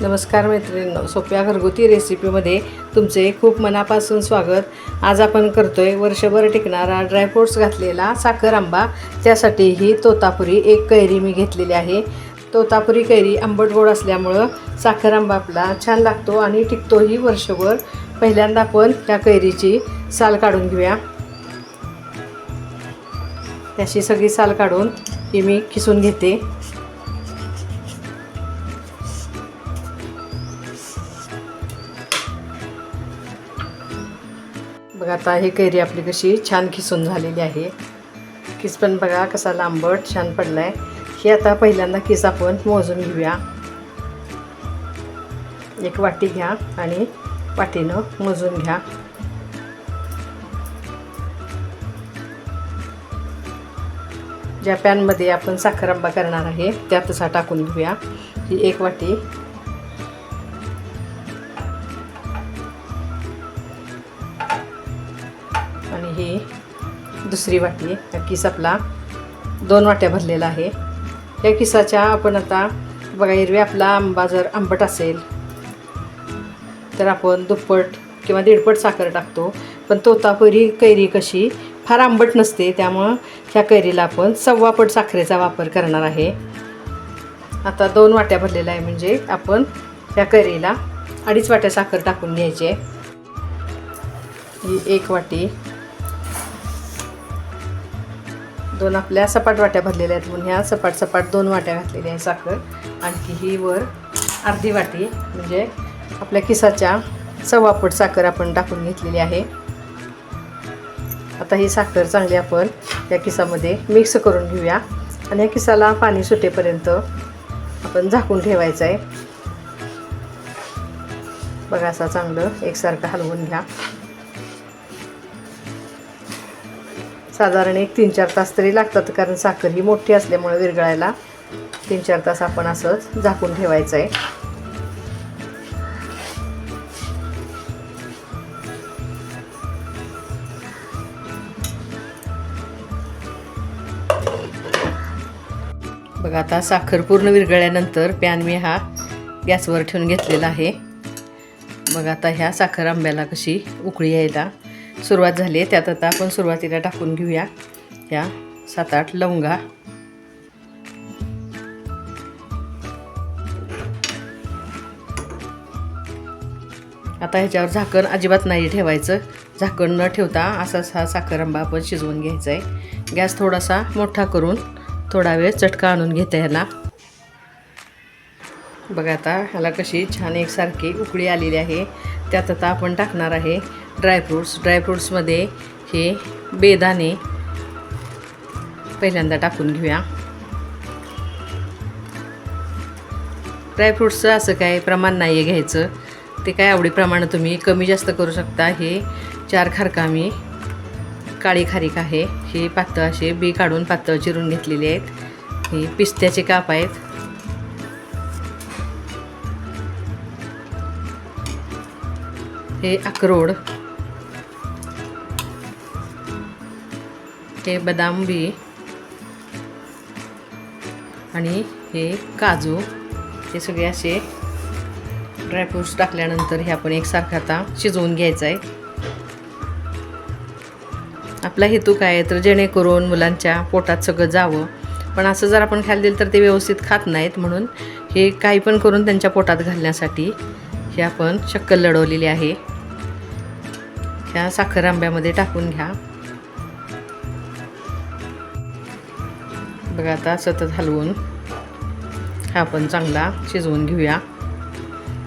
नमस्कार मैत्रिणींनो सोप्या घरगुती रेसिपीमध्ये तुमचे खूप मनापासून स्वागत. आज आपण करतोय वर्षभर टिकणारा ड्रायफ्रूट्स घातलेला साखर आंबा. त्यासाठी ही तोतापुरी एक कैरी मी घेतलेली आहे. तोतापुरी कैरी आंबट गोड असल्यामुळं साखर आंबा आपला छान लागतो आणि टिकतोही वर्षभर. पहिल्यांदा आपण त्या कैरीची साल काढून घेऊया. त्याची सगळी साल काढून ही मी खिसून घेते. बघा आता ही कैरी आपली कशी छान खिसून झालेली आहे. किस पण बघा कसा लांबट छान पडला आहे ही आता पहिल्यांदा किस आपण मोजून घेऊया. एक वाटी घ्या आणि वाटीनं मोजून घ्या. ज्या पॅनमध्ये आपण साखर आंबा करणार आहे त्यातच हा टाकून घेऊया. ही एक वाटी दुसरी वाटी हा किस आपला दोन वाट्या भरलेला आहे. या किसाच्या आपण आता बघा हिरवी आपला आंबा जर आंबट असेल तर आपण दुप्पट किंवा दीडपट साखर टाकतो. पण तोतापुरी कैरी कशी फार आंबट नसते त्यामुळं ह्या कैरीला आपण सव्वापट साखरेचा वापर करणार आहे. आता दोन वाट्या भरलेल्या आहे म्हणजे आपण ह्या कैरीला अडीच वाट्या साखर टाकून घ्यायची आहे. ही एक वाटी दोन आपल्या सपाट वाट्या भरलेल्या आहेत म्हणून ह्या सपाट सपाट दोन वाट्या घातलेल्या आहे साखर. आणखी ही वर अर्धी वाटी म्हणजे आपल्या किसाच्या सव्वापट साखर आपण टाकून घेतलेली आहे. आता ही साखर चांगली आपण या किसामध्ये मिक्स करून घेऊया. आणि या किसाला पाणी सुटेपर्यंत आपण झाकून ठेवायचं आहे. बघा असा चांगलं एकसारखं हलवून घ्या. साधारण एक तीन चार तास तरी लागतात कारण साखर ही मोठी असल्यामुळे विरघळायला तीन चार तास आपण असंच झाकून ठेवायचं आहे बघा आता साखर पूर्ण विरघळल्यानंतर पॅन मी हा गॅसवर ठेवून घेतलेला आहे. बघा आता ह्या साखर आंब्याला कशी उकळी यायला सुरुवात झाली आहे. त्यात आता आपण सुरुवातीला टाकून घेऊया. या सात आठ लवंगा. आता ह्याच्यावर झाकण अजिबात नाही ठेवायचं. झाकण न ठेवता असाच हा साखर आंबा आपण शिजवून घ्यायचा आहे गॅस थोडासा मोठा करून थोडा वेळ चटका आणून घेते ह्याला. बघा आता ह्याला कशी छान एकसारखी उकळी आलेली आहे. त्यात आता आपण टाकणार आहे ड्रायफ्रूट्स ड्रायफ्रूट्समध्ये हे बेदाणे पहिल्यांदा टाकून घेऊया. ड्रायफ्रूट्सचं असं काय प्रमाण नाही आहे घ्यायचं. ते काय आवडीप्रमाणे तुम्ही कमी जास्त करू शकता. हे चार खारकामी काळी खारीक आहे. हे पातळ असे बी काढून पातळ चिरून घेतलेले आहेत. हे पिस्त्याचे काप आहेत. हे अक्रोड हे बदाम बी आणि हे काजू हे सगळे असे ड्रायफ्रूट्स टाकल्यानंतर हे आपण एकसारखं आता शिजवून घ्यायचं आहे आपला हेतू काय आहे? तर जेणेकरून मुलांच्या पोटात सगळं जावं. पण असं जर आपण खायला दिलं तर ते व्यवस्थित खात नाहीत. म्हणून हे काही पण करून त्यांच्या पोटात घालण्यासाठी हे आपण शक्कल लढवलेली आहे. ह्या साखर आंब्यामध्ये टाकून घ्या. बघा आता सतत हलवून हा आपण चांगला शिजवून घेऊया.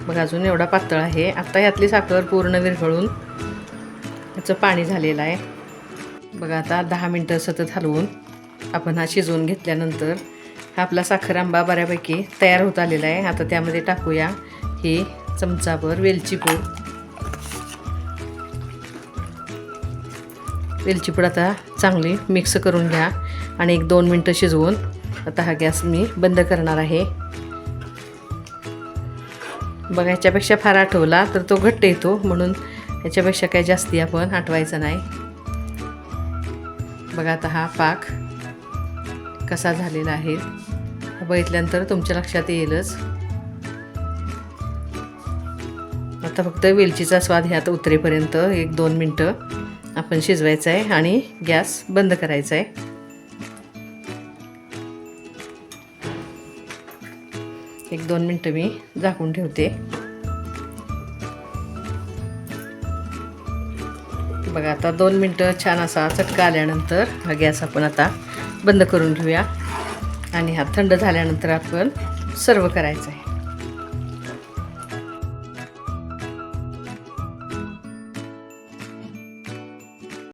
बघा अजून एवढा पातळ आहे. आत्ता ह्यातली साखर पूर्ण विरघळून याचं पाणी झालेलं आहे. बघा आता दहा मिनटं सतत हलवून आपण हा शिजवून घेतल्यानंतर हा आपला साखर आंबा बऱ्यापैकी तयार होत आलेला आहे. आता त्यामध्ये टाकूया ही चमचाभर वेलचीपूड वेलचीपूड वेलची पूड आता चांगली मिक्स करून घ्या. आणि एक दोन मिनटं शिजवून आता हा गॅस मी बंद करणार आहे. बघा ह्याच्यापेक्षा फार आठवला तर तो घट्ट येतो म्हणून ह्याच्यापेक्षा काही जास्ती आपण आठवायचा नाही. बघा आता हा पाक कसा झालेला आहे. बघितल्यानंतर तुमच्या लक्षात येईलच. आता फक्त वेलचीचा स्वाद ह्यात उतरेपर्यंत एक दोन मिनटं आपण शिजवायचं आहे आणि गॅस बंद करायचा आहे. एक दोन मिनटं मी झाकून ठेवते. बघा आता दोन मिनटं छान असा चटका आल्यानंतर हा गॅस आपण आता बंद करून घेऊया. आणि हा थंड झाल्यानंतर आपण सर्व करायचं आहे